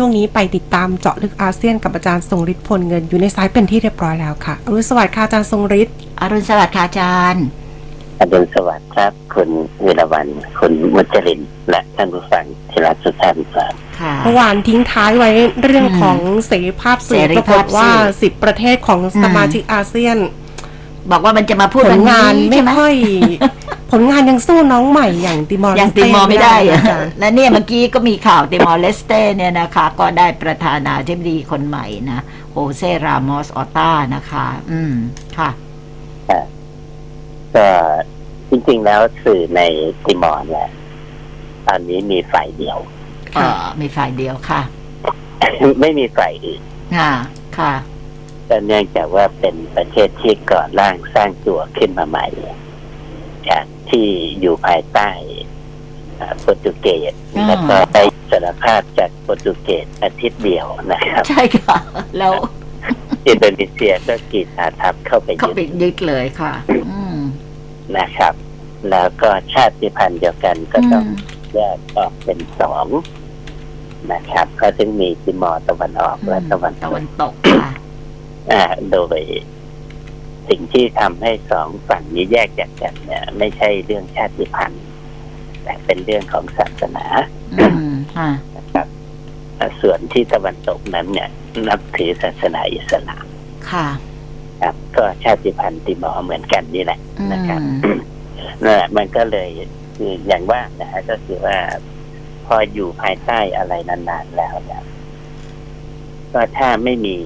ช่วงนี้ไปติดตามเจาะลึกอาเซียนกับอาจารย์ทรงฤทธิ์พลเงินอยู่ในสายเป็นที่เรียบร้อยแล้วค่ะอรุณสวัสดิ์ค่ะอาจารย์ทรงฤทธิ์อรุณสวัสดิ์ค่ะอาจารย์อรุณสวัสดิ์ครับคุณวิรวันคุณมุจรินทร์และท่านผู้ฟังที่รักทุกท่านครับค่ะเมื่อวานทิ้งท้ายไว้เรื่องของเสรีภาพสื่อเสรีปรากภาฏพว่าสื่อ10ประเทศของสมาชิกอาเซียน บอกว่ามันจะมาพูดผวัลนงานนี้ไม่ใช่ไหมค่อย ผลงานยังสู้น้องใหม่อย่างติมอร์ยังติมอร์ไม่ได้อะอาจารย์และเนี่ยเมื่อกี้ก็มีข่าวติมอร์เลสเต้เนี่ยนะคะ ก็ได้ประธานาธิบดีคนใหม่นะโฮเซรามอสออต้านะคะ อืมค่ะก็จริง ๆ แล้วสื่อในติมอร์เนี่ยตอนนี้มีฝ่ายเดียวเออมีฝ่ายเดียวค่ะ ไม่มีฝ่ายอื่นค่ะค่ะแต่เนื่องจากว่าเป็นประเทศที่ก่อร่างสร้างตัวขึ้นมาใหม่จาก ที่อยู่ภายใต้อ่าโปรตุเกสอ่าแล้วก็ได้สารภาพจากโปรตุเกสอาทิตย์เดียวนะครับ ใช่ค่ะ แล้วอินโดนีเซียก็กีดอาทับเข้าไปเขายึดปิดยึดเลยค่ะอืมนะครับ แล้วก็ชาติพันธุ์เดียวกันก็ต้องอืมแยกออกเป็นสองนะครับเขาถึงมีติมอร์ตะวันออกและตะวันตตะกวันตกค่ะอ่าโดย สิ่งที่ทำให้สองฝั่งนี้แยกจากกันเนี่ย ไม่ใช่เรื่องชาติพันธุ์แต่เป็นเรื่องของศาสนาอืมค่ะนะครับอ่าส่วนที่ตะวันตกนั้นเนี่ย นับถือศาสนาอิสลามค่ะ ครับ ก็ชาติพันธุ์ติมอร์เหมือนกันนี่แหละอืนะครับมนั่นแหละมันก็เลยคืออย่างว่านะฮะก็คือว่า พออยู่ภายใต้อะไรนานๆแล้วเนี่ยก็ถ้าไม่มี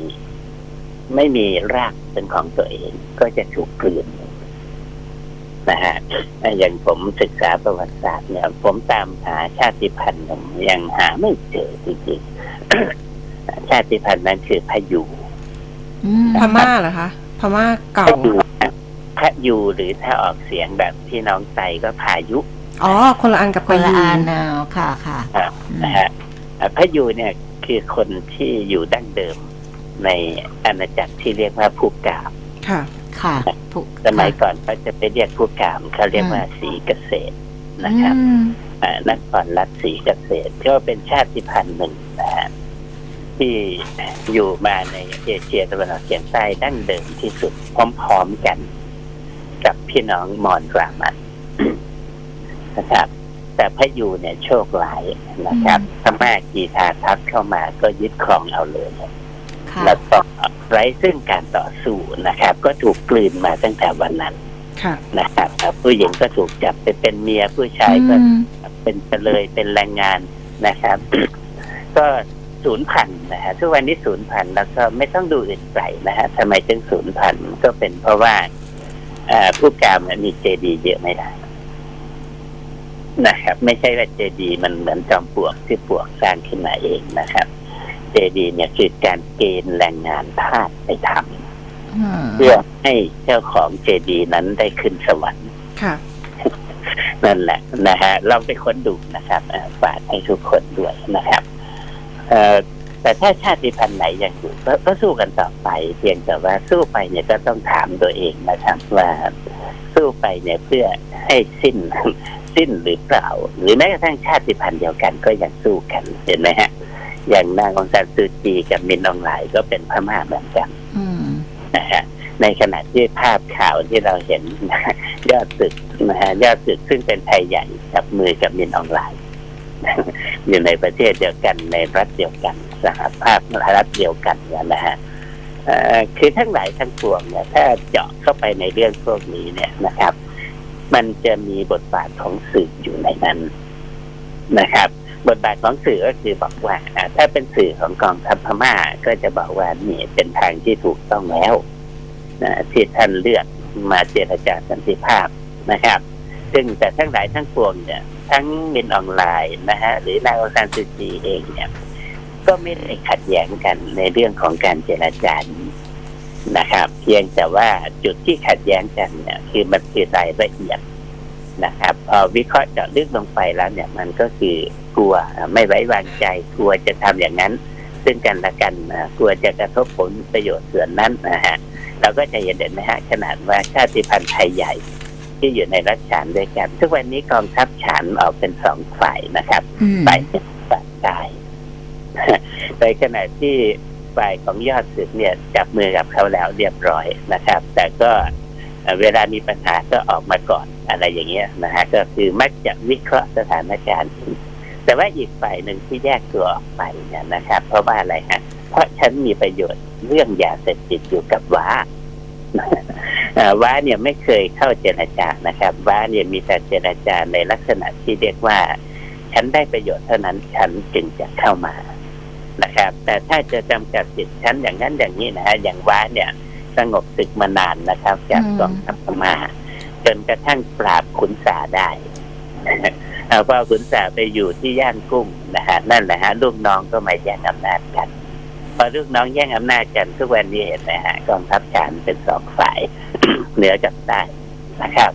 ไม่มีรากเป็นของตัวเอง ก็จะถูกกลืนนะฮะอย่างผมศึกษาประวัติศาสตร์เนี่ย ผมตามหาชาติพันธุ์ผมยังหาไม่เจอจริงๆ ชาติพันธุ์นั้นคือพยูอืมพม่าเหรอคะพม่าเก่าพยูพยูหรือถ้าออกเสียงแบบที่น้องไตก็พายุ อ๋อ คนละอันกับคนละพายุอันนะค่ะค่ะครับอืมนะฮะอ่าพระยูเนี่ยคือคนที่อยู่ดั้งเดิม ในอาณาจักรที่เรียกว่าผู้กามค่ะ ค่ะถูกสมัยค่ะก่อนเขาจะไปเรียกผู้กามเขาเรียกว่าสีเกษตรนะครับอืมอ่านครรัฐสีเกษตรก็เป็นชาติพันธุ์หนึ่งนะฮะที่อยู่มาในเอเชียตะวันออกเฉียงใต้ดั้งเดิมที่สุดพร้อมๆกัน กับพี่น้องมอญรามันนะครับ แต่พระยูเนี่ยโชคร้ายนะครับพม่ากีทาทัพเข้ามาก็ยึดครองเอาเลยค่ะ แล้วก็ไร้ซึ่งการต่อสู้นะครับ ก็ถูกกลืนมาตั้งแต่วันนั้นค่ะนะครับผู้หญิงก็ถูกจับไปเป็นเมียผู้ชายก็อืมเป็นเฉลยเป็นแรงงานนะครับ ก็ศูนย์พันธุ์นะฮะทุกวันนี้ศูนย์พันธุ์แล้วก็ไม่ต้องดูอื่นไกลนะฮะทำไมจึงศูนย์พันธุ์ก็เป็นเพราะว่าเอ่อผู้กามเนี่ยมีเจดีย์เยอะไม่ได้นะครับ ไม่ใช่ว่าเจดีย์มันเหมือนจอมปลวกที่ปลวกสร้างขึ้นมาเองนะครับ เจดีย์เนี่ยคือการเกณฑ์แรงงานทาสไปทำอืมเพื่อให้เจ้าของเจดีย์นั้นได้ขึ้นสวรรค์ค่ะนั่นแหละนะฮะเราไปค้นดูนะครับอ่าฝากให้ทุกคนด้วยนะครับเอ่อแต่ถ้าชาติพันธุ์ไหนยังอยู่ก็ก็สู้กันต่อไป เพียงแต่ว่าสู้ไปเนี่ยก็ต้องถามตัวเองนะครับว่าสู้ไปเนี่ยเพื่อให้สิ้นสิ้นหรือเปล่า หรือแม้กระทั่งชาติพันธุ์เดียวกันก็ยังสู้กันเห็นไหมฮะ อย่างนางองซานซูจีกับมินอองหลายก็เป็นพม่าเหมือนกันอืมนะฮะในขณะที่ภาพข่าวที่เราเห็นนะฮะยอดศึกนะฮะยอดศึกซึ่งเป็นไทยใหญ่จับมือกับมินออนไลน์อยู่ในประเทศเดียวกันในรัฐเดียวกันสหภาพรัฐเดียวกันเนี่ยนะฮะเอ่อคือทั้งหลายทั้งปวงเนี่ยถ้าเจาะเข้าไปในเรื่องพวกนี้เนี่ยนะครับ มันจะมีบทบาทของสื่ออยู่ในนั้นนะครับ บทบาทของสื่อก็คือบอกว่าถ้าเป็นสื่อของกองทัพพม่าก็จะบอกว่านี่เป็นทางที่ถูกต้องแล้วนะที่ท่านเลือกมาเจรจาสันติภาพนะครับ ซึ่งแต่ทั้งหลายทั้งปวงเนี่ย ทั้งมินออนไลน์นะฮะหรือนายองซานซูจีเองเนี่ย ก็ไม่ได้ขัดแย้งกันในเรื่องของการเจรจานี้นะครับ เพียงแต่ว่าจุดที่ขัดแย้งกันเนี่ย คือมันคือรายละเอียด นะครับพอวิเคราะห์เจาะลึกลงไปแล้วเนี่ยมันก็คือกลัวไม่ไว้วางใจกลัวจะทำอย่างนั้น ซึ่งกันและกันนะกลัวจะกระทบผลประโยชน์ส่วนนั้นนะฮะเราก็จะเห็นเด่นนะฮะขนาดว่าชาติพันธุ์ไทยใหญ่ที่อยู่ในรัฐฉานด้วยกัน ทุกวันนี้กองทัพฉานออกเป็นสองฝ่ายนะครับอืมฝ่ายเป็นฝ่ายกายในขณะที่ฝ่ายของยอดศึกเนี่ยจับมือกับเขาแล้วเรียบร้อยนะครับ แต่ก็ เวลามีปัญหาก็ออกมาก่อนอะไรอย่างเงี้ยนะฮะก็คือมักจะวิเคราะห์สถานการณ์ แต่ว่าอีกฝ่ายหนึ่งที่แยกตัวออกไปเนี่ยนะครับ เพราะว่าอะไรฮะเพราะฉันมีประโยชน์เรื่องยาเสพติดอยู่กับว้าว้าเนี่ยไม่เคยเข้าเจรจานะครับว้าเนี่ยมีแต่เจรจาในลักษณะที่เรียกว่า ฉันได้ประโยชน์เท่านั้นฉันจึงจะเข้ามานะครับ แต่ถ้าจะจำกัดสิทธิ์ฉันอย่างนั้นอย่างนี้นะฮะอย่างว้าเนี่ย สงบศึกมานานนะครับ จากอืมกองทัพพม่าจนกระทั่งปราบขุนสาได้เอาพอขุนสาไปอยู่ที่ย่านกุ้งนะฮะนั่นแหละฮะลูกน้องก็มาแย่งอำนาจกัน พอลูกน้องแย่งอำนาจกันทุกวันนี้เห็นไหมฮะกองทัพการเป็นสองฝ่ายเหนือกับใต้นะครับ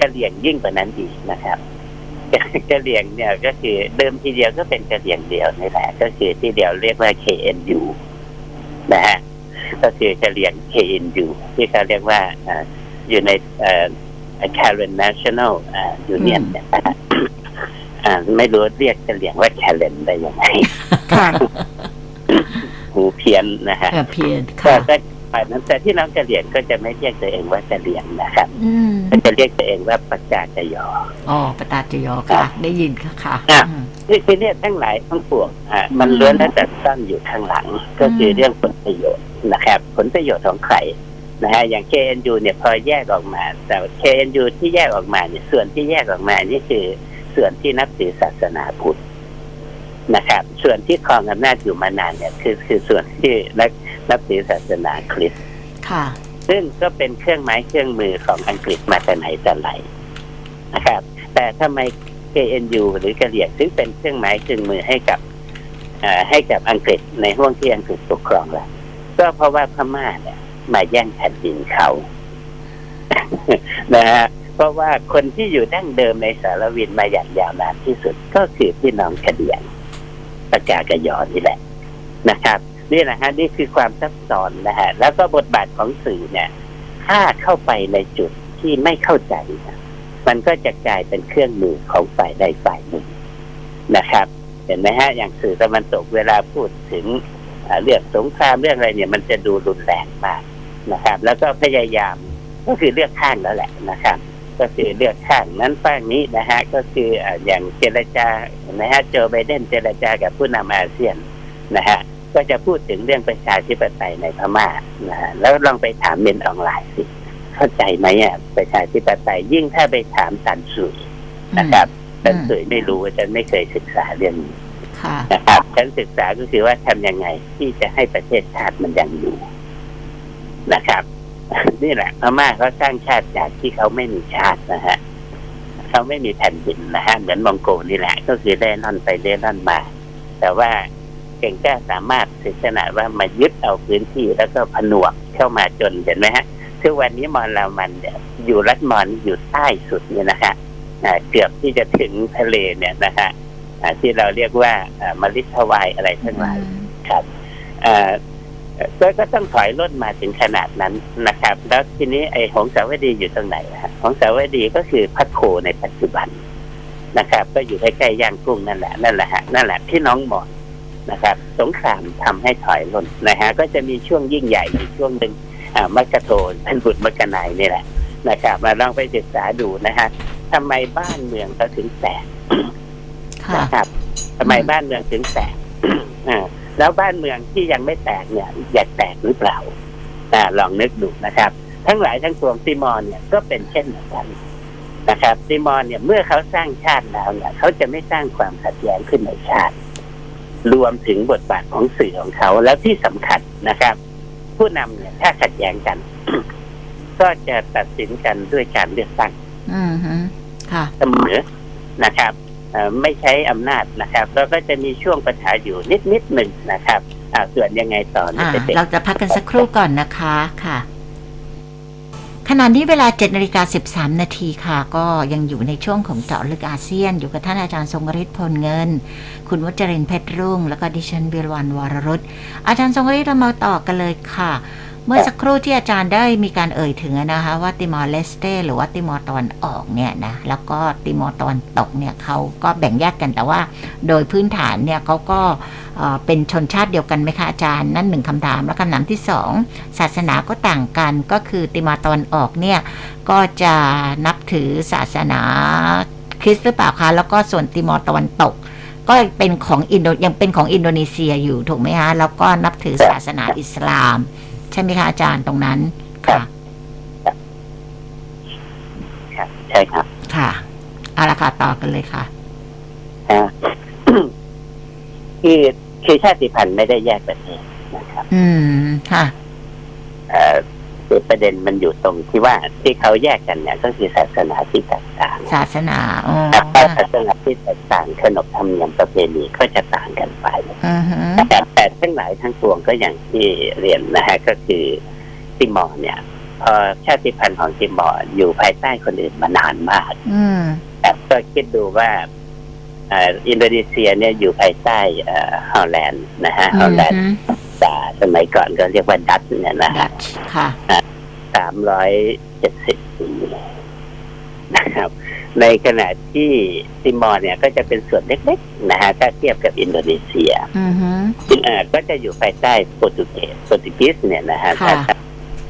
กะเหลี่ยงยิ่งกว่านั้นอีกนะครับกะเหลี่ยงเนี่ยก็คือเดิมทีเดียวก็เป็นกะเหลี่ยงเดียวนี่แหละก็คือที่เดียวเรียกว่า KNU นะฮะ ก็คือกะเหลี่ยง KNU ที่เขาเรียกว่าอ่าอยู่ในเอ่อ Karen National อ่า Union เนี่ยนะฮะอ่าไม่รู้เรียกกะเหลี่ยงว่า Karen ได้ยังไงค่ะหูเพี้ยนนะฮะเออเพียรก็ค่ะก็ฝ่ายนั้นแต่ที่น้องกะเหลี่ยงก็จะไม่เรียกตัวเองว่ากะเหลี่ยงนะครับอืมก็จะเรียกตัวเองว่าปากกากะยออ๋อปตาจยอค่ะ ได้ยินค่ะค่ะอะอืมที่ที่เนี่ยทั้งหลายทั้งปวงอะมันล้วนแล้วแต่ตั้งอยู่ข้างหลัง ก็คือเรื่องผลประโยชน์ นะครับ ผลประโยชน์ของใครนะฮะอย่าง KNU เนี่ยพอแยกออกมา แต่ KNU ที่แยกออกมาเนี่ยส่วนที่แยกออกมานี่คือส่วนที่นับถือศาสนาพุทธนะครับ ส่วนที่ครองอำนาจอยู่มานานเนี่ย คือคือส่วนที่นับนับถือศาสนาคริสต์ค่ะ ซึ่งก็เป็นเครื่องไม้เครื่องมือของอังกฤษมาแต่ไหนแต่ไรนะครับ แต่ทำไม KNU หรือกะเหรี่ยงซึ่งเป็นเครื่องไม้เครื่องมือให้กับเอ่อให้กับอังกฤษในห่วงที่อังกฤษปกครองล่ะ ก็เพราะว่าพม่าเนี่ย มาแย่งแผ่นดินเขา นะฮะเพราะว่าคนที่อยู่ดั้งเดิมในสารวินมาอย่างยาวนานที่สุดก็คือพี่น้องกะเหรี่ยงปากากยอนี่แหละนะครับ นี่แหละฮะนี่คือความซับซ้อนนะฮะแล้วก็บทบาทของสื่อเนี่ย ถ้าเข้าไปในจุดที่ไม่เข้าใจนะมันก็จะกลายเป็นเครื่องมือของฝ่ายใดฝ่ายหนึ่งนะครับ เห็นไหมฮะ อย่างสื่อตะวันตกเวลาพูดถึง เรื่องสงครามเรื่องอะไรเนี่ยมันจะดูรุนแรงมากนะครับ แล้วก็พยายามก็คือเลือกข้างแล้วแหละนะครับ ก็คือเลือกข้างนั้นฝั่งนี้นะฮะก็คืออ่าอย่างเจรจาเห็นไหมฮะโจไบเดนเจรจากับผู้นำอาเซียนนะฮะก็จะพูดถึงเรื่องประชาธิปไตยในพม่านะฮะแล้วลองไปถามเมนออนไลน์สิเข้าใจไหมอะประชาธิปไตยยิ่งถ้าไปถามตันสุยนะครับตันสุยไม่รู้ฉันไม่เคยศึกษาเรื่องนี้ค่ะ นะครับฉันศึกษาก็คือว่าทำยังไงที่จะให้ประเทศชาติมันยังอยู่นะครับนี่แหละพม่าเขาสร้างชาติจากที่เขาไม่มีชาตินะฮะเขาไม่มีแผ่นดินนะฮะเหมือนมองโกนี่แหละ ก็คือเล่นอนไปเล่นอนมา แต่ว่าเก่งกล้าสามารถถึงขนาดว่ามายึดเอาพื้นที่แล้วก็ผนวกเข้ามาจนเห็นไหมฮะคือวันนี้มอญรามันอยู่รัฐมอญอยู่ใต้สุดเนี่ยนะฮะเกือบที่จะถึงทะเลเนี่ยนะฮะ ที่เราเรียกว่าอ่ามลิทวายอะไรทั้งหลายครับอ่าก็ก็ต้องถอยร่นมาถึงขนาดนั้นนะครับ แล้วทีนี้ไอ้หงสาวดีอยู่ตรงไหนฮะหงสาวดีก็คือพัทโคในปัจจุบันนะครับ ก็อยู่ใกล้ๆย่างกุ้งนั่นแหละนั่นแหละฮะนั่นแหละที่น้องหมอนนะครับ สงครามทำให้ถอยร่นนะฮะก็จะมีช่วงยิ่งใหญ่อยู่ช่วงหนึ่งอ่ามักกะโทนเป็นบุตรมักกะนายนี่แหละนะครับ มาลองไปศึกษาดูนะฮะทำไมบ้านเมืองเขาถึงแตกค่ะ นะครับทำไมบ้านเมืองถึงแตกอ่าแล้วบ้านเมืองที่ยังไม่แตกเนี่ยอยากแตกหรือเปล่าอ่าลองนึกดูนะครับ ทั้งหลายทั้งปวงติมอร์เนี่ยก็เป็นเช่นเดียวกันนะครับติมอร์เนี่ยเมื่อเขาสร้างชาติแล้วเนี่ยเขาจะไม่สร้างความขัดแย้งขึ้นในชาติ รวมถึงบทบาทของสื่อของเขาแล้วที่สำคัญนะครับ ผู้นำเนี่ยถ้าขัดแย้งกัน ก็จะตัดสินกันด้วยการเลือกตั้งอืมฮึค่ะเสมอนะครับเอ่อ ไม่ใช้อำนาจนะครับแล้วก็จะมีช่วงปัญหาอยู่นิดนิดๆหนึ่งนะครับอ่าส่วนยังไงต่อเนี่ยอ่าจะเป็นเราจะพักกันสักครู่ก่อนนะคะค่ะขณะนี้เวลา7นาฬิกา13 นาทีค่ะ ก็ยังอยู่ในช่วงของเจาะลึกอาเซียน อยู่กับท่านอาจารย์ทรงฤทธิ์พลเงิน คุณวัชรินทร์เพชรรุ่ง แล้วก็ดิฉันเบลวันวรรุษอาจารย์ทรงฤทธิ์เรามาต่อกันเลยค่ะเมื่อสักครู่ที่อาจารย์ได้มีการเอ่ยถึงนะคะว่าติมอร์เลสเตหรือว่าติมอร์ตะวันออกเนี่ยนะแล้วก็ติมอร์ตะวันตกเนี่ยเขาก็แบ่งแยกกันแต่ว่า โดยพื้นฐานเนี่ยเขาก็เอ่อเป็นชนชาติเดียวกันไหมคะอาจารย์ นั่นหนึ่งคำถามแล้วคำถามที่สองศาสนาก็ต่างกันก็คือติมอร์ตะวันออกเนี่ยก็จะนับถือศาสนาคริสต์หรือเปล่าคะแล้วก็ส่วนติมอร์ตะวันตกก็เป็นของอินโดยังเป็นของอินโดนีเซียอยู่ถูกไหมคะแล้วก็นับถือศาสนาอิสลาม ใช่ไหมคะอาจารย์ตรงนั้น ค่ะ ครับใช่ครับค่ะเอาละค่ะต่อกันเลยค่ะฮะคือคือชาติพันธุ์ไม่ได้แยกประเทศนะครับอืมค่ะ เอ่อคือประเด็นมันอยู่ตรงที่ว่าที่เขาแยกกันเนี่ย ก็คือศาสนาที่แตกต่างศาสนาอ๋อแต่ศาสนาที่แตกต่างขนบธรรมเนียมประเพณีก็จะต่างกันไปอือฮึแต่แต่ ทั้งหลายทั้งปวงก็อย่างที่เรียนนะฮะก็คือติมอร์เนี่ยพอชาติพันธุ์ของติมอร์อยู่ภายใต้คนอื่นมานานมากอืมแต่ก็คิดดูว่าเอ่ออินโดนีเซียเนี่ยอยู่ภายใต้เอ่อฮอลแลนด์นะฮะฮอลแลนด์แต่สมัยก่อนก็เรียกว่าดัตช์เนี่ยนะดัฮะตช์ค่ะสามร้อยเจ็ดสิบปีนะครับ ในขณะที่ติมอร์เนี่ยก็จะเป็นส่วนเล็กๆนะฮะถ้าเทียบกับอินโดนีเซียอือฮึเอ่อก็จะอยู่ภายใต้โปรตุเกสโปรตุเกสเนี่ยนะฮะค่ะถ้า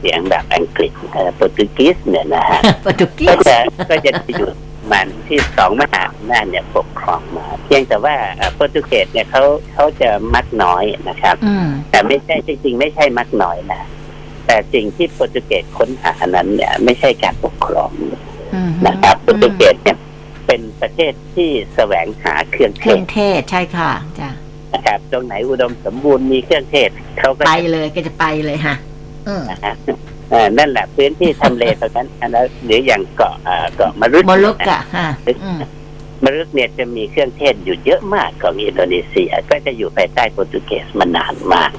เสียงแบบอังกฤษเอ่อโปรตุเกสเนี่ยนะฮะโปรตุเกก็สจะก็จะอยู่มันที่สองมหาอำนาจเนี่ยปกครองมา เพียงแต่ว่าเอ่อโปรตุเกสเนี่ยเขาเขาจะมักน้อยนะครับอืมแต่ไม่ใช่จริงๆ ไม่ใช่มักน้อยนะแต่สิ่งที่โปรตุเกสค้นหานั้นเนี่ยไม่ใช่การปกครองอืม นะครับโปรตุเกสเนี่ยเป็นประเทศที่แสวงหาเครื่องเคเทรื่องศเทศใช่ค่ะจ้ะนะครับตรงไหนอุดมสมบูรณ์มีเครื่องเทศเขาก็ไปจะเลยก็จะไปเลยค่ะอืมนะฮะเอ่อนั่นแหละพื้นที่ทำเลตรงนั้นอันนั้นหรืออย่างเกาะเอ่อเกาะมรุตโมลุกอะค่ะอืมมรุตเนี่ยจะมีเครื่องเทศอยู่เยอะมากของอินโดนีเซีย ก็จะอยู่ภายใต้โปรตุเกสมานานมาก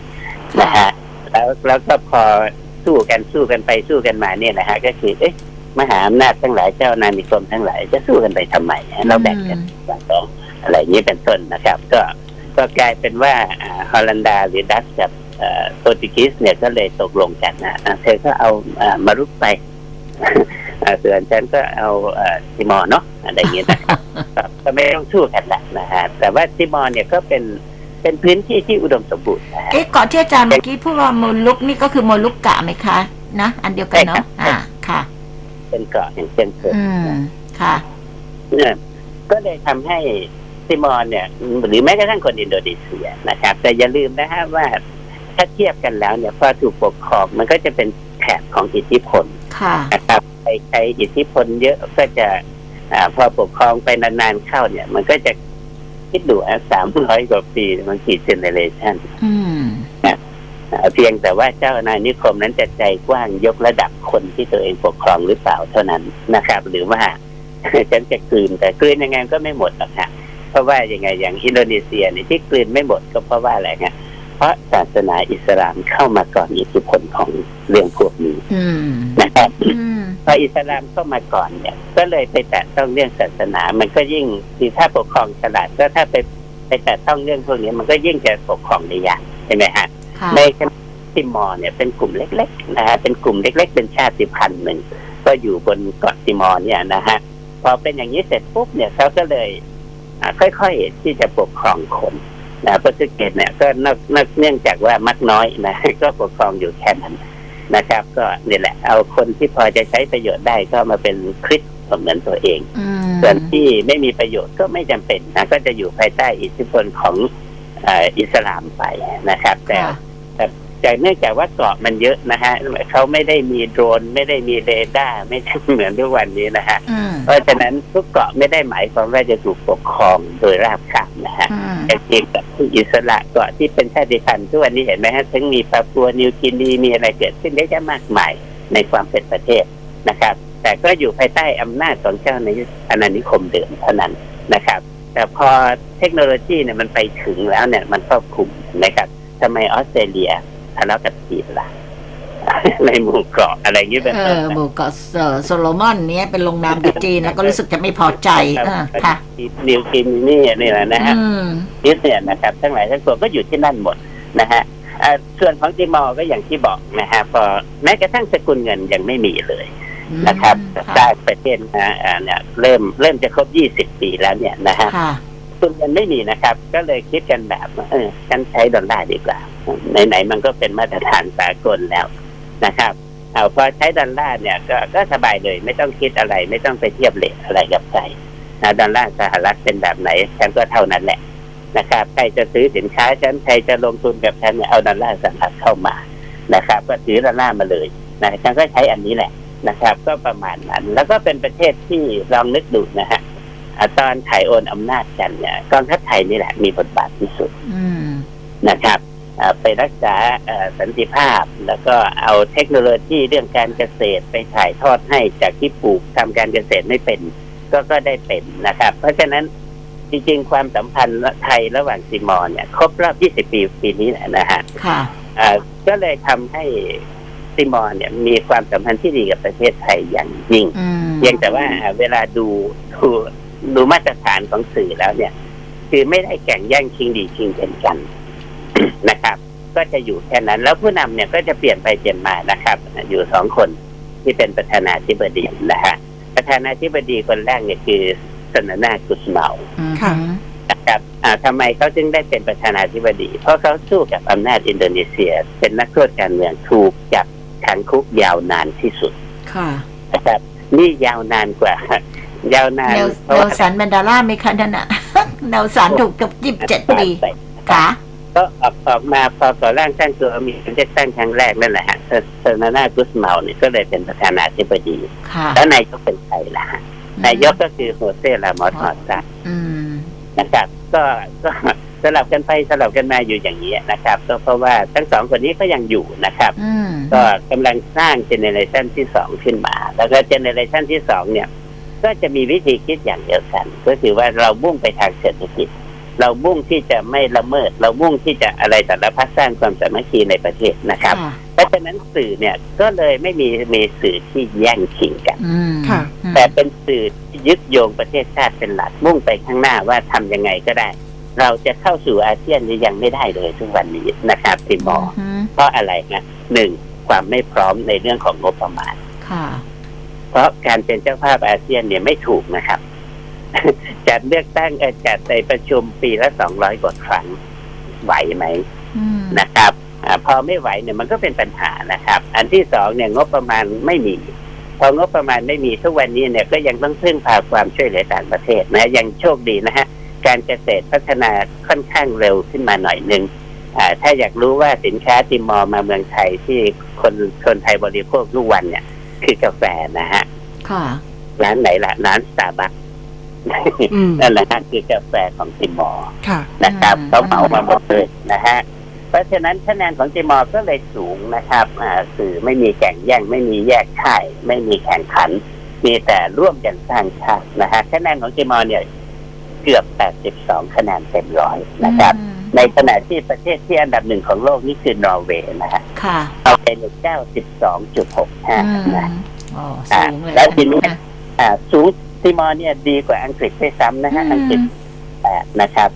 นะฮะแล้วแล้วก็พอสู้กันสู้กันไปสู้กันมาเนี่ยนะฮะก็คือเอ๊ะ มหาอำนาจทั้งหลายเจ้านานิคมทั้งหลายจะสู้กันไปทำไมเราแบ่งกันสองอะไรอย่างนี้เป็นต้นนะครับ ก็ก็กลายเป็นว่าอ่าฮอลันดาหรือดัตช์กับเอ่อโปรตุเกสเนี่ยก็เลยตกลงกันนะอะเธอก็เอาอ่ามารุกไปอ่าส่วนฉันก็เอาเอ่อติมอร์เนาะอะไรอย่างเงี้ยนะครับก็ก็ไม่ต้องสู้กันแหละนะฮะแต่ว่าติมอร์เนี่ยก็เป็นเป็นพื้นที่ที่อุดมสมบูรณ์นะฮะเอ๊ะเกาะที่อาจารย์เมื่อกี้พูดว่าโมลุกนี่ก็คือโมลุกกะไหมคะ นะ อันเดียวกันเนาะใช่ครับอ่าค่ะ เป็นเกาะแห่งเชียงเคินอืมค่ะ เนี่ยก็เลยทำให้ติมอร์เนี่ย หรือแม้กระทั่งคนอินโดนีเซียนะครับ แต่อย่าลืมนะฮะว่าถ้าเทียบกันแล้วเนี่ยพอถูกปกครองมันก็จะเป็นแถบของอิทธิพล ค่ะ นะครับใครใครอิทธิพลเยอะก็จะอ่าพอปกครองไปนานๆเข้าเนี่ย มันก็จะคิดดูอะสามร้อยกว่าปี มันกี่เจเนเรชันอืม เพียงแต่ว่าเจ้านายนิคมนั้นจะใจกว้างยกระดับคนที่ตัวเองปกครองหรือเปล่าเท่านั้นนะครับ หรือว่าฉันจะกลืนแต่กลืนยังไงก็ไม่หมดหรอกฮะเพราะว่ายังไงอย่างอินโดนีเซียเนี่ยที่กลืนไม่หมดก็เพราะว่าอะไรฮะเพราะศาสนาอิสลามเข้ามาก่อนอิทธิพลของเรื่องพวกนี้อืมนะครับอืมพออิสลามเข้ามาก่อนเนี่ย ก็เลยไปแตะต้องเรื่องศาสนา มันก็ยิ่งที่ถ้าปกครองฉลาดก็ถ้าไปไปแตะต้องเรื่องพวกนี้มันก็ยิ่งจะปกครองได้ยากใช่ไหมฮะค่ะ ในขณะที่มอร์เนี่ยเป็นกลุ่มเล็กๆนะฮะเป็นกลุ่มเล็ก ๆ เป็นชาติพันธุ์หนึ่งก็อยู่บนเกาะติมอร์เนี่ยนะฮะพอเป็นอย่างนี้เสร็จปุ๊บเนี่ยเขาก็เลยอ่าค่อยๆที่จะปกครองคนนะโปรตุเกสเนี่ยก็นอกนอกเนื่องจากว่ามักน้อยนะก็ปกครองอยู่แค่นั้นนะครับ ก็นี่แหละ เอาคนที่พอจะใช้ประโยชน์ได้ก็มาเป็นคริสต์เหมือนตัวเองอืมส่วนที่ไม่มีประโยชน์ก็ไม่จำเป็นนะก็จะอยู่ภายใต้อิทธิพลของเอ่ออิสลามไปนะครับ แต่ค่ะ จากเนื่องจากว่าเกาะมันเยอะนะฮะเขาไม่ได้มีโดรนไม่ได้มีเรดาร์ไม่ใช่เหมือนทุกวันนี้นะฮะอืมเพราะฉะนั้นทุกเกาะไม่ได้หมายความว่าจะถูกปกครองโดยราบคาบนะฮะอืมแต่จริงกับที่อิสระเกาะที่เป็นชาติพันธุ์ทุกวันนี้เห็นไหมฮะทั้งมีปาปัวนิวกินีมีอะไรเกิดขึ้นได้แค่มากมายในความเป็นประเทศนะครับ แต่ก็อยู่ภายใต้อำนาจของเจ้าในอาณานิคมเดิมเท่านั้นนะครับ แต่พอเทคโนโลยีเนี่ยมันไปถึงแล้วเนี่ยมันครอบคลุมนะครับทำไมออสเตรเลีย ทะเลาะกับจีนล่ะในหมู่เกาะอะไรอย่างนี้เป็นเอต้นอนะหมู่เกาะเอ่อโซโลมอนเนี้ยเป็นลงนามกับจีนแล้วก็รู้สึกจะไม่พอใจอ่าค่ะ นิวกินีนี่แหละนะฮะ อืมนิสเนี่ยนะครับทั้งหลายทั้งปวงก็อยู่ที่นั่นหมดนะฮะอ่าส่วนของติมอร์ก็อย่างที่บอกนะฮะพอแม้กระทั่งสกุลเงินยังไม่มีเลยนะครับอืมสร้างประเทศนะอ่าเนี่ยเริ่มเริ่มจะครบ 20 ปีแล้วเนี่ยนะฮะค่ะ สกุลเงินไม่มีนะครับ ก็เลยคิดกันแบบว่าเออฉันใช้ดอลลาร์ดีกว่า ไหนๆมันก็เป็นมาตรฐานสากลแล้วนะครับเอาพอใช้ดอลลาร์เนี่ยก็ก็สบายเลย ไม่ต้องคิดอะไร ไม่ต้องไปเทียบเลทอะไรกับใครนะดอลลาร์สหรัฐเป็นแบบไหนฉันก็เท่านั้นแหละนะครับใครจะซื้อสินค้าฉันใครจะลงทุนกับฉันเนี่ยเอาดอลลาร์สหรัฐเข้ามานะครับ ก็ซื้อดอลลาร์มาเลยนะฉันก็ใช้อันนี้แหละนะครับ ก็ประมาณนั้น แล้วก็เป็นประเทศที่ลองนึกดูนะฮะอ่าตอนถ่ายโอนอำนาจกันเนี่ยกองทัพไทยนี่แหละมีบทบาทที่สุดอืมนะครับอ่า ไปรักษาเอ่อสันติภาพ แล้วก็เอาเทคโนโลยีเรื่องการเกษตรไปถ่ายทอดให้จากที่ปลูกทำการเกษตรไม่เป็น ก็ก็ได้เป็นนะครับ เพราะฉะนั้นจริงๆ ความสัมพันธ์ไทยระหว่างซิมอร์เนี่ยครบรอบ 20 ปีปีนี้แหละนะฮะค่ะอ่าก็เลยทำให้ซิมอร์เนี่ยมีความสัมพันธ์ที่ดีกับประเทศไทยอย่างยิ่งอืมเพียงแต่ว่าอ่าเวลาดูดูดูมาตรฐานของสื่อแล้วเนี่ย คือไม่ได้แข่งแย่งชิงดีชิงเด่นกัน นะครับ ก็จะอยู่แค่นั้น แล้วผู้นำเนี่ยก็จะเปลี่ยนไปเปลี่ยนมานะครับ อยู่สองคนที่เป็นประธานาธิบดีนะฮะประธานาธิบดีคนแรกเนี่ยคือสนนากุสเมาอืมค่ะนะครับอ่าทำไมเขาจึงได้เป็นประธานาธิบดี เพราะเขาสู้กับอำนาจอินโดนีเซีย เป็นนักโทษการเมืองถูกจับขังคุกยาวนานที่สุด ค่ะนะครับนี่ยาวนานกว่า ยาวนานเนลเพราะเนลว่าสันแมนดาล่าไหมคะนั่นน่ะเนลสันถูกกับยี่สิบเจ็ดปีค่ะ ก็ออกออกมาพอก่อร่างสร้างตัวมีการเลือกตั้งครั้งแรกนั่นแหละฮะเซอร์นานากุสเมาเนี่ยก็เลยเป็นประธานาธิบดี ค่ะ แล้วนายกเป็นใครล่ะฮะนายกก็คือโฮเซลามอสฮอสซาอืมนะครับ ก็ก็สลับกันไปสลับกันมาอยู่อย่างนี้นะครับ ก็เพราะว่าทั้งสองคนนี้ก็ยังอยู่นะครับอืมก็กำลังสร้างเจเนเรชันที่สองขึ้นมา แล้วก็เจเนเรชันที่สองเนี่ย ก็จะมีวิธีคิดอย่างเดียวกัน ก็คือว่าเรามุ่งไปทางเศรษฐกิจ เรามุ่งที่จะไม่ละเมิด เรามุ่งที่จะอะไรสารพัดสร้างความสามัคคีในประเทศนะครับค่ะเพราะฉะนั้นสื่อเนี่ยก็เลยไม่มีมีสื่อที่แย่งชิงกันอืมค่ะอืมแต่เป็นสื่อที่ยึดโยงประเทศชาติเป็นหลักมุ่งไปข้างหน้าว่าทำยังไงก็ได้ เราจะเข้าสู่อาเซียนนี่ยังไม่ได้เลยทุกวันนี้นะครับติมอร์อืมเพราะอะไรนะหนึ่งความไม่พร้อมในเรื่องของงบประมาณค่ะเพราะการเป็นเจ้าภาพอาเซียนเนี่ยไม่ถูกนะครับ จัดเลือกตั้งเอ่อจัดในประชุมปีละสองร้อยกว่าครั้งไหวไหมอืมนะครับอาพอไม่ไหวเนี่ยมันก็เป็นปัญหานะครับ อันที่สองเนี่ยงบประมาณไม่มี พองบประมาณไม่มีทุกวันนี้เนี่ยก็ยังต้องพึ่งพาความช่วยเหลือต่างประเทศนะยังโชคดีนะฮะการเกษตรพัฒนาค่อนข้างเร็วขึ้นมาหน่อยหนึ่งอ่าถ้าอยากรู้ว่าสินค้าติมอร์มาเมืองไทยที่คนคนไทยบริโภคทุกวันเนี่ย คือกาแฟนะฮะค่ะร้านไหนล่ะร้านสตาร์บัคอืม นั่นแหละฮะคือกาแฟของติมอร์ค่ะนะครับอืมเขาเหมามาหมดเลยนะฮะเพราะฉะนั้นคะแนนของติมอร์ก็เลยสูงนะครับอ่าสื่อไม่มีแข่งแย่งไม่มีแยกค่ายไม่มีแข่งขัน มีแต่ร่วมกันสร้างชาตินะฮะคะแนนของติมอร์เนี่ยเกือบ 82 คะแนนเต็มร้อยนะครับอืมในขณะที่ประเทศที่อันดับหนึ่งของโลกนี่คือนอร์เวย์นะฮะค่ะเอาไปเลย92.65อืมนะโอ้อ่าสูงเลยแล้วทีนี้ะอ่าสูง ติมอร์เนี่ยดีกว่าอังกฤษด้วยซ้ำนะฮะ อืม อังกฤษแปดนะครับ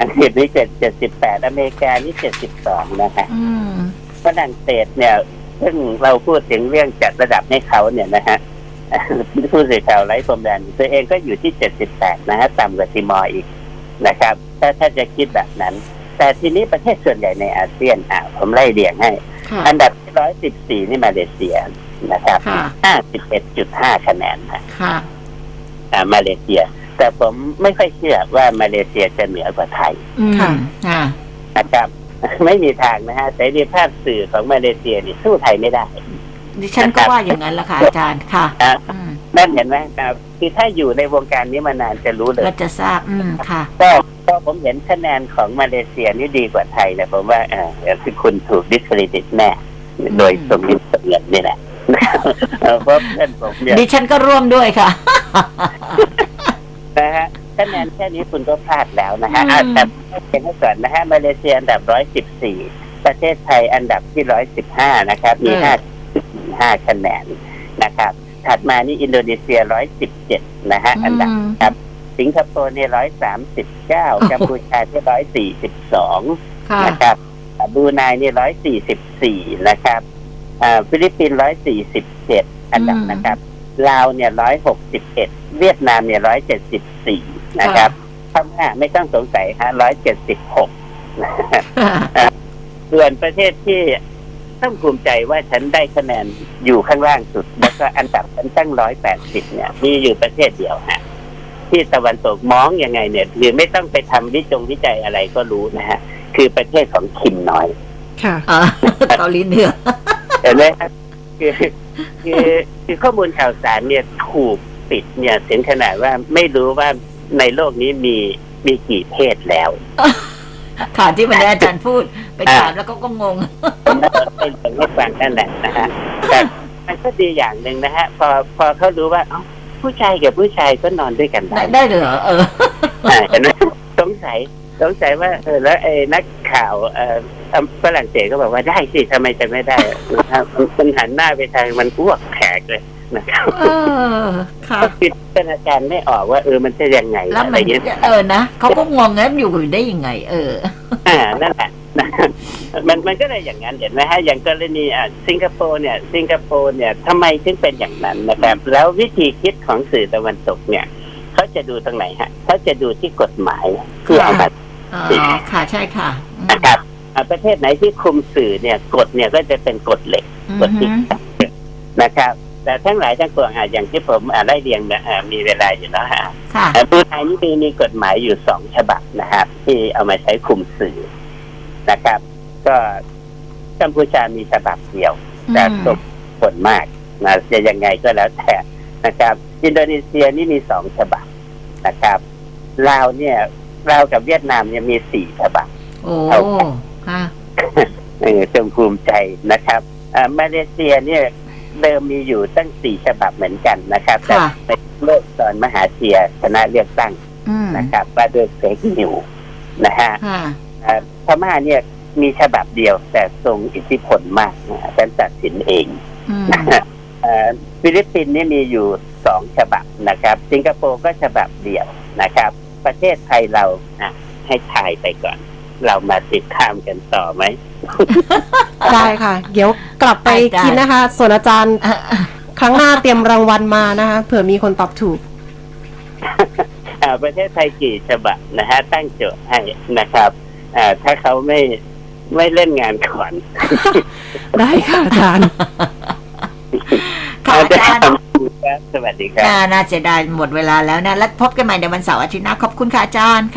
อังกฤษนี่เจ็ดเจ็ดสิบแปดอเมริกานี่เจ็ดสิบสองนะฮะอืม ฝรั่งเศสเนี่ยซึ่งเราพูดถึงเรื่องจัดระดับให้เขาเนี่ยนะฮะ ผู้สื่อข่าวไร้พรมแดนตัวเองก็อยู่ที่เจ็ดสิบแปดนะฮะต่ำกว่าติมอร์อีกนะครับ ถ้าถ้าจะคิดแบบนั้น แต่ทีนี้ประเทศส่วนใหญ่ในอาเซียนอะผมไล่เรียงให้ ค่ะ อันดับที่ร้อยสิบสี่นี่มาเลเซียนะครับค่ะ ห้าสิบเอ็ดจุดห้าคะแนนนะ ค่ะอ่า มาเลเซีย แต่ผมไม่ค่อยเชื่อว่ามาเลเซียจะเหนือกว่าไทยอืมค่ะค่ะนะครับไม่มีทางนะฮะเสรีภาพสื่อของมาเลเซียนี่สู้ไทยไม่ได้ดิฉันก็ว่าอย่างนั้นแหละค่ะอาจารย์ค่ะอะอืมนั่นเห็นไหมครับคือถ้าอยู่ในวงการนี้มานานจะรู้เลยก็จะทราบอืมค่ะก็ก็ผมเห็นคะแนนของมาเลเซียนี่ดีกว่าไทยนะผมว่าเออคือคุณถูกดิสเครดิตแน่โดยสมมิตสมเงินนี่แหละ เออเพราะเพื่อนผมเนี่ยดิฉันก็ร่วมด้วยค่ะ นะฮะคะแนนแค่นี้คุณก็พลาดแล้วนะฮะอะอืมแต่เป็นให้ก่อนนะฮะมาเลเซียอันดับร้อยสิบสี่ประเทศไทยอันดับที่ร้อยสิบห้านะครับ มีห้าห้าคะแนนนะครับ ถัดมานี่อินโดนีเซียร้อยสิบเจ็ดนะฮะอันดับมครับ สิงคโปร์เนี่ยร้อยสามสิบเก้ากัมพูชาที่ร้อยสี่สิบสองค่ะนะครับบรูไนเนี่ยร้อยสี่สิบสี่นะครับอ่า ฟิลิปปินส์ร้อยสี่สิบเจ็ดอันดับนะครับลาวเนี่ยร้อยหกสิบเอ็ดเวียดนามเนี่ยร้อยเจ็ดสิบสี่นะครับพม่าไม่ต้องสงสัยฮะร้อยเจ็ดสิบหกส่วนประเทศที่ต้องภูมิใจว่าฉันได้คะแนนอยู่ข้างล่างสุด แล้วก็อันดับฉันตั้งร้อยแปดสิบเนี่ย มีอยู่ประเทศเดียวฮะที่ตะวันตกมองยังไงเนี่ยคือไม่ต้องไปทำวิจงวิจัยอะไรก็รู้นะฮะ คือประเทศของคิมน้อย ค่ะเออเกาหลีเหนือ เห็นไหมครับคือคือคือข้อมูลข่าวสารเนี่ยถูกปิดเนี่ยถึงขนาดว่าไม่รู้ว่าในโลกนี้มีมีกี่เพศแล้วค่ะที่วันนี้อาจารย์พูดไปถามแล้วก็ก็งงผมน่าจะเป็นคนให้ฟังนั่นแหละนะฮะแต่มันก็ดีอย่างหนึ่งนะฮะ พอพอเขารู้ว่าเอ้าผู้ชายกับผู้ชายก็นอนด้วยกันได้ได้ได้เหรอเอออ่าเห็นไหมสงสัยสงสัยว่าเออแล้วไอ้นักข่าวเอ่อ ฝรั่งเศสก็บอกว่าได้สิทำไมจะไม่ได้นะครับมันหันหน้าไปทางมันอ้วกแขกเลยนะครับเออค่ะก็คิดเป็นอาการไม่ออกว่าเออมันจะยังไงแล้วอะไรมันเงี้ยเออนะเขาก็งงงั้นอยู่ได้ยังไง เออ อ่านั่นแหละนะมันมันก็เลยอย่างนั้นเห็นไหมฮะอย่างกรณีอะสิงคโปร์เนี่ย สิงคโปร์เนี่ยทำไมถึงเป็นอย่างนั้นนะครับแล้ววิธีคิดของสื่อตะวันตกเนี่ยเขาจะดูตรงไหนฮะเขาจะดูที่กฎหมายที่เอามาอ๋อค่ะใช่ค่ะอืมนะครับอะ ประเทศไหนที่คุมสื่อเนี่ยกฎเนี่ยก็จะเป็นกฎเหล็กอืกฎที่มนะครับ แต่ทั้งหลายทั้งปวงอะอย่างที่ผมอะได้เรียงเนี่ยอะมีเวลาอยู่แล้วฮะค่ะอะบรูไนนี่มีมีกฎหมายอยู่สองฉบับนะครับที่เอามาใช้คุมสื่อนะครับ ก็กัมพูชามีฉบับเดียว แต่ตกผลมากนะจะยังไงก็แล้วแต่นะครับ อินโดนีเซียนี่มีสองฉบับนะครับลาวเนี่ยลาวกับเวียดนามเนี่ยมีสี่ฉบับโอ้ ค่ะเออจงภูมิใจนะครับอ่ามาเลเซียเนี่ยเดิมมีอยู่ตั้งสี่ฉบับเหมือนกันนะครับ แต่ค่ะในโลกตอนมหาเซียชนะเลือกตั้งอืมนะครับว่าด้วยเฟกนิวนะฮะค่ะอ่าพม่าเนี่ยมีฉบับเดียวแต่ทรงอิทธิพลมากนะฉันตัดสินเองอืมเอ่อฟิลิปปินส์นี่มีอยู่สองฉบับนะครับ สิงคโปร์ก็ฉบับเดียวนะครับ ประเทศไทยเราอะให้ทายไปก่อน เรามาติดข้ามกันต่อไหม ได้ค่ะ เดี๋ยวกลับไปได้ คิดนะคะ ส่วนอาจารย์เออครั้งหน้าเตรียมรางวัลมานะคะเผื่อมีคนตอบถูก อ่าประเทศไทยกี่ฉบับนะฮะ ตั้งโจทย์ให้นะครับอ่าถ้าเขาไม่ไม่เล่นงานก่อนได้ค่ะอาจารย์ ค่ะอาจารย์ ครับสวัสดีครับ น่าน่าเสียดายหมดเวลาแล้วนะ แล้วพบกันใหม่ในวันเสาร์อาทิตย์หน้า ขอบคุณค่ะอาจารย์